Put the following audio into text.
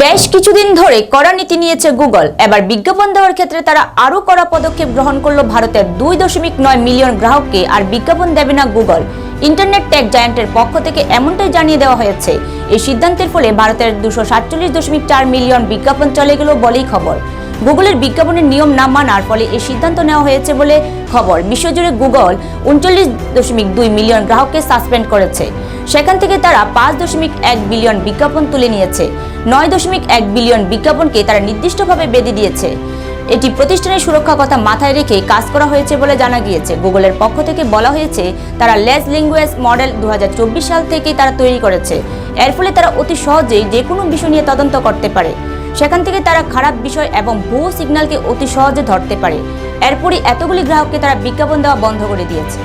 বেশ কিছুদিন ধরে কড়া নীতি নিয়েছে গুগল। এবার বিজ্ঞাপন দেওয়ার ক্ষেত্রে তারা আরও কড়া পদক্ষেপ গ্রহণ করল ভারতের দুই দশমিক নয় মিলিয়ন গ্রাহককে, আর বিজ্ঞাপন দেবে না গুগল। ইন্টারনেট টেক জায়ান্টের পক্ষ থেকে এমনটাই জানিয়ে দেওয়া হয়েছে। এই সিদ্ধান্তের ফলে ভারতের দুশো সাতচল্লিশ দশমিক চার মিলিয়ন বিজ্ঞাপন চলে গেল বলেই খবর। গুগলের বিজ্ঞাপনের নিয়ম না মানার ফলে এই সিদ্ধান্ত নেওয়া হয়েছে বলে খবর। বিশ্বজুড়ে গুগল উনচল্লিশ দশমিক দুই মিলিয়ন গ্রাহককে সাসপেন্ড করেছে। সেখান থেকে তারা পাঁচ দশমিক এক বিলিয়ন বিজ্ঞাপন তুলে নিয়েছে। নয় দশমিক এক বিলিয়ন বিজ্ঞাপনকে তারা নির্দিষ্টভাবে বেঁধে দিয়েছে। এটি প্রতিষ্ঠানের সুরক্ষা কথা মাথায় রেখে কাজ করা হয়েছে বলে জানা গিয়েছে। গুগলের পক্ষ থেকে বলা হয়েছে, তারা লেস ল্যাঙ্গুয়েজ মডেল দু হাজার চব্বিশ সাল থেকেই তারা তৈরি করেছে। এর ফলে তারা অতি সহজেই যে কোনো বিষয় নিয়ে তদন্ত করতে পারে। সেখান থেকে তারা খারাপ বিষয় এবং ভুয়ো সিগন্যালকে অতি সহজে ধরতে পারে। এরপরই এতগুলি গ্রাহককে তারা বিজ্ঞাপন দেওয়া বন্ধ করে দিয়েছে।